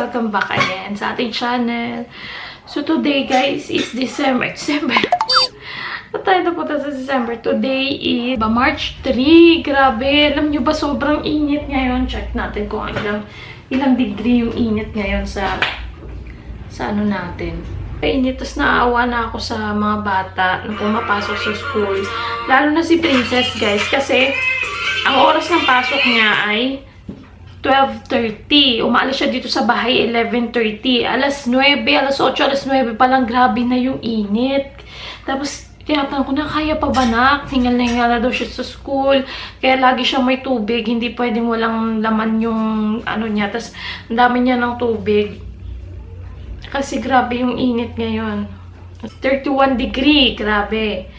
Welcome back again sa ating channel. So today guys is December. December. Ba't tayo napunta sa December? Today is ba, March 3. Grabe. Alam nyo ba sobrang init ngayon? Check natin kung ilang, ilang degree yung init ngayon sa sa ano natin. Painit, tapos naawa na ako sa mga bata na pumapasok sa school. Lalo na si Princess, guys. Kasi, ang oras ng pasok niya ay 12.30. Umaalis siya dito sa bahay 11.30. Alas 9, alas 8, alas 9 pa lang. Grabe na yung init. Tapos, tinatanong ko na, kaya pa ba na? Hingal na hingal na daw siya sa school. Kaya lagi siya may tubig. Hindi pwedeng walang laman yung ano niya. Tapos, ang dami niya ng tubig. Kasi grabe yung init ngayon. 31 degree. Grabe.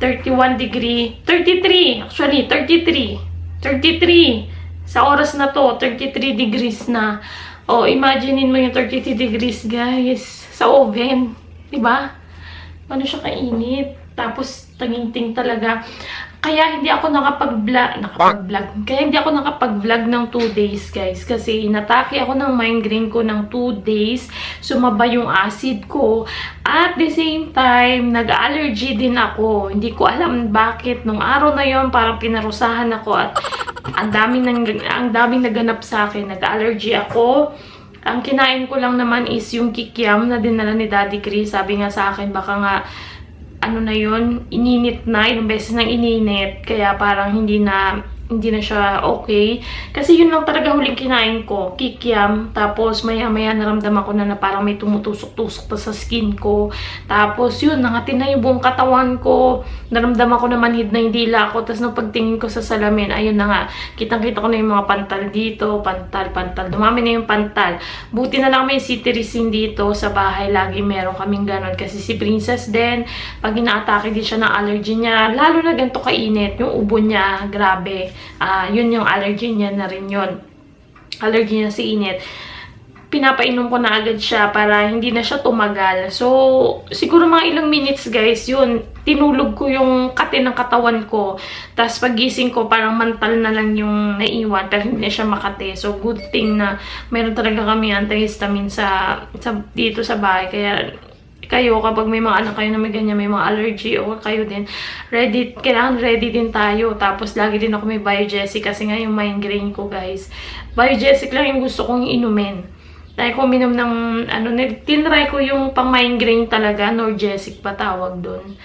31 degree. 33. Actually, 33. 33. Sa oras na to, 33 degrees na. O, imaginein mo yung 33 degrees, guys. Sa oven. Diba? Ano siya kainit. Tapos, tanginting talaga. Kaya hindi ako nakapag-vlog, nakapag-vlog. Kaya hindi ako nakapag-vlog ng 2 days, guys. Kasi inatake ako ng migraine ko ng 2 days. Sumaba yung acid ko. At the same time, nag-allergy din ako. Hindi ko alam bakit. Nung araw na yon parang pinarusahan ako at ang daming, nang, ang daming naganap sa akin. Nag-allergy ako. Ang kinain ko lang naman is yung kikiam na dinala ni Daddy Chris. Sabi nga sa akin, baka nga ano na yun, ininit na, ilang beses nang ininit, kaya parang hindi na, hindi na siya okay. Kasi yun lang talaga huling kinain ko, kikiam, tapos maya-maya naramdaman ko na na parang may tumutusok-tusok pa sa skin ko. Tapos yun, nangatin na yung buong katawan ko, naramdaman ko na manhid na yung dila ko, tapos nung pagtingin ko sa salamin, ayun na nga, kitang-kita ko na yung mga pantal dito, pantal, pantal, dumami na yung pantal. Buti na lang may citirizine dito sa bahay, lagi meron kaming ganon, kasi si Princess din, pag inaatake din siya ng allergy niya, lalo na ganito kainit, yung ubo niya, grabe. Ah, yun yung allergy niya na rin yun. Allergy niya sa init. Pinapainom ko na agad siya para hindi na siya tumagal. So, siguro mga ilang minutes guys, yun, tinulog ko yung kate ng katawan ko. Tapos pagising ko, parang mantal na lang yung naiwan, pero hindi na siya makate. So, good thing na meron talaga kami antihistamine sa, sa dito sa bahay. Kaya kayo, kapag may mga anak kayo na may ganyan, may mga allergy o kayo din, ready, kailangan ready din tayo. Tapos, lagi din ako may Biogesic kasi nga yung migraine ko, guys. Biogesic lang yung gusto kong inumin. Dahil ko minom ng, ano, tinry ko yung pang-migraine talaga, Norgesic pa tawag doon.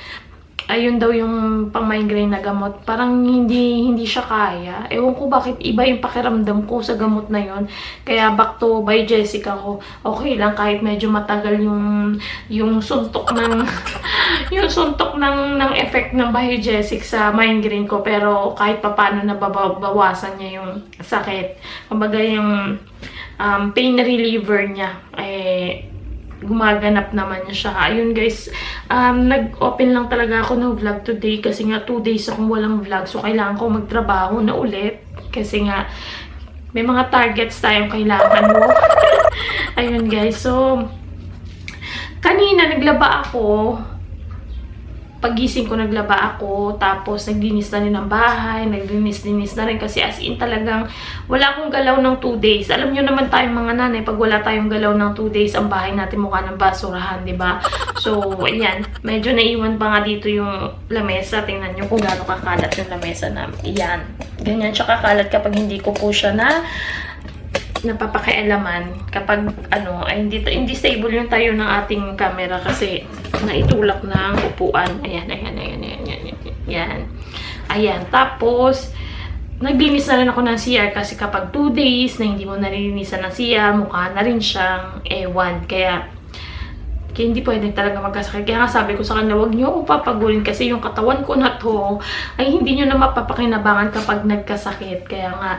Ayun daw yung pang-migraine na gamot. Parang hindi hindi siya kaya. Ewan ko bakit iba yung pakiramdam ko sa gamot na yon. Kaya back to by Jessica ko. Okay lang kahit medyo matagal yung yung suntok ng yung suntok ng ng effect ng Biogesic sa migraine ko pero kahit papaano nababawasan niya yung sakit. Kumbaga yung um, pain reliever niya eh gumaganap naman siya. Ayun guys, um, nag-open lang talaga ako ng vlog today kasi nga 2 days akong walang vlog. So, kailangan ko magtrabaho na ulit kasi nga may mga targets tayong kailangan mo. Ayun guys, so kanina naglaba ako pagising ko naglaba ako, tapos naglinis na rin ng bahay, naglinis-linis na rin kasi as in talagang wala akong galaw ng 2 days. Alam nyo naman tayong mga nanay, pag wala tayong galaw ng 2 days, ang bahay natin mukha ng basurahan, di ba? So, ayan, medyo naiwan pa nga dito yung lamesa. Tingnan nyo kung gaano kakalat yung lamesa namin. Ayan, ganyan siya kakalat kapag hindi ko po siya na napapakialaman kapag ano ay hindi hindi stable yung tayo ng ating camera kasi naitulak ng upuan. Ayan, ayan, ayan, ayan, ayan, ayan. Ayan. Tapos, naglinis na rin ako ng CR kasi kapag 2 days na hindi mo nalilinisan ng CR, mukha na rin siyang ewan. Kaya, kaya hindi pwede talaga magkasakit. Kaya nga sabi ko sa kanila, huwag niyo akong papagulin kasi yung katawan ko na to ay hindi niyo na mapapakinabangan kapag nagkasakit. Kaya nga,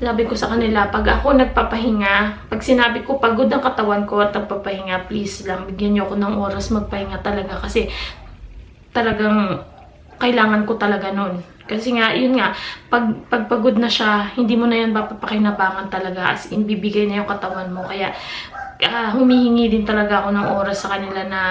sabi ko sa kanila, pag ako nagpapahinga, pag sinabi ko pagod ang katawan ko at nagpapahinga, please lang, bigyan niyo ako ng oras magpahinga talaga kasi talagang kailangan ko talaga nun. Kasi nga, yun nga, pag, pag pagod na siya, hindi mo na yan mapapakinabangan talaga as in, bibigay na yung katawan mo. Kaya, ah, humihingi din talaga ako ng oras sa kanila na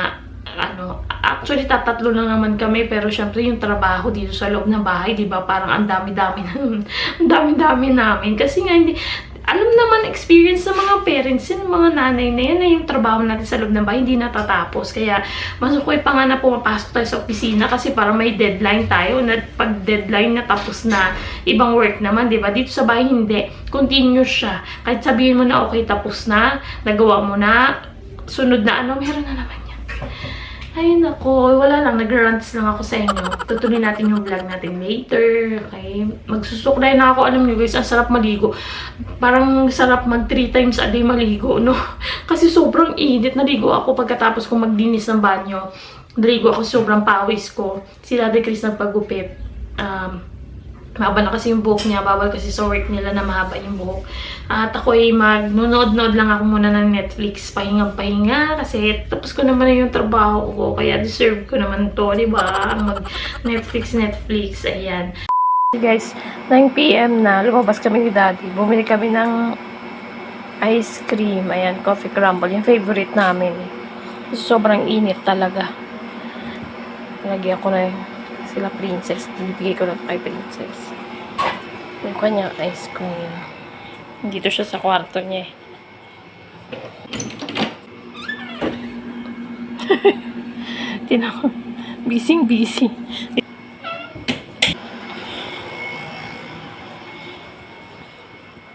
ano, actually tatatlo lang naman kami pero syempre yung trabaho dito sa loob ng bahay, 'di ba? Parang ang dami-dami na ang dami-dami namin kasi nga hindi alam naman experience ng mga parents yun, mga nanay na yan, na yung trabaho natin sa loob ng bahay, hindi natatapos. Kaya, masukoy pa nga na pumapasok tayo sa opisina kasi para may deadline tayo na pag deadline na tapos na ibang work naman, di ba? Dito sa bahay, hindi. Continuous siya. Kahit sabihin mo na, okay, tapos na, nagawa mo na, sunod na ano, meron na naman yan. Ay, nako. Wala lang. Nag-rants lang ako sa inyo. Tutuloy natin yung vlog natin later. Okay? Magsusuklay na ako. Alam niyo guys, ang sarap maligo. Parang sarap mag 3 times a day maligo, no? Kasi sobrang init. Naligo ako pagkatapos ko magdinis ng banyo. Naligo ako sobrang pawis ko. Sila de Chris nagpagupit. Um, mahaba na kasi yung buhok niya. Bawal kasi sa work nila na mahaba yung buhok. At ako ay magnunood-nood lang ako muna ng Netflix. Pahinga-pahinga. Kasi tapos ko naman na yung trabaho ko. Kaya deserve ko naman to, di ba? Mag Netflix. Ayan. Guys, 9pm na. Lumabas kami ni Daddy. Bumili kami ng ice cream. Ayan, coffee crumble. Yung favorite namin. Sobrang init talaga. Lagyan ko na yung sila princess. Bibigay ko na kay princess. Yung kanyang ice cream. Dito siya sa kwarto niya eh. Tinan ko. Busy busy.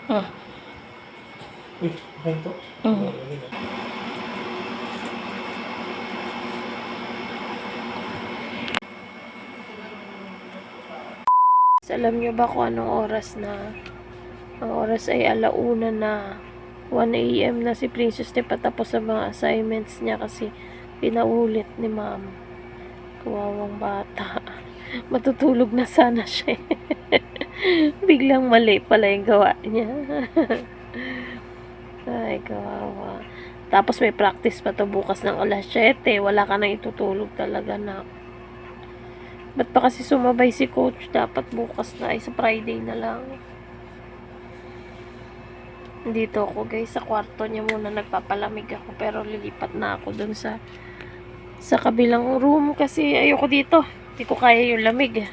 Ah. Uy, okay to? Mhm. Alam niyo ba kung anong oras na? Ang oras ay alauna na. 1 a.m. na si Princess di patapos sa mga assignments niya kasi pinaulit ni ma'am. Kawawang bata. Matutulog na sana siya. Biglang mali pala yung gawa niya. Ay, kawawa. Tapos may practice pa to bukas ng alas 7. Wala ka na itutulog talaga na. Ba't pa kasi sumabay si coach? Dapat bukas na ay sa Friday na lang. Dito ako guys, sa kwarto niya muna nagpapalamig ako pero lilipat na ako dun sa sa kabilang room kasi ayoko dito. Hindi ko kaya yung lamig.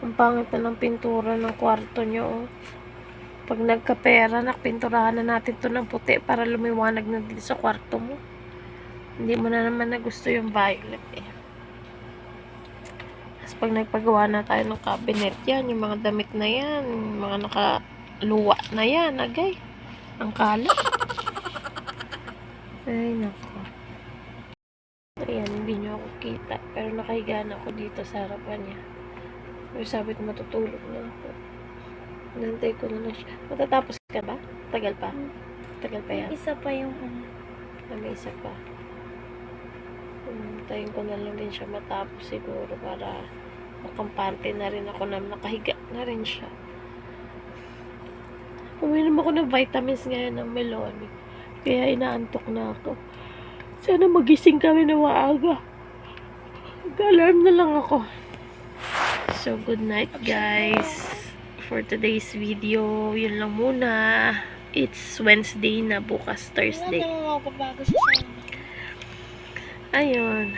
Ang pangit na ng pintura ng kwarto niyo. Oh. Pag nagkapera, nakpinturahan na natin to ng puti para lumiwanag na dito sa kwarto mo. Hindi mo na naman na gusto yung violet eh. Tapos pag nagpagawa na tayo ng cabinet yan, yung mga damit na yan, mga nakaluwa na yan, agay. Ang kalat. Ay, nako. Ayan, hindi nyo ako kita. Pero nakahiga na ako dito sa harapan niya. Pero sabi ko matutulog na ako. Nantay ko na lang siya. Matatapos ka ba? Tagal pa? Tagal pa yan? Isa pa yung ano. Ah, may isa pa. Hintayin ko na lang din siya matapos siguro para makampante na rin ako na nakahiga na rin siya. Uminom ako ng vitamins ngayon ng melon. Kaya inaantok na ako. Sana magising kami na maaga. Mag-alarm na lang ako. So, good night guys. For today's video, yun lang muna. It's Wednesday na bukas Thursday. Wala namang mapapago sa sana. Ayun.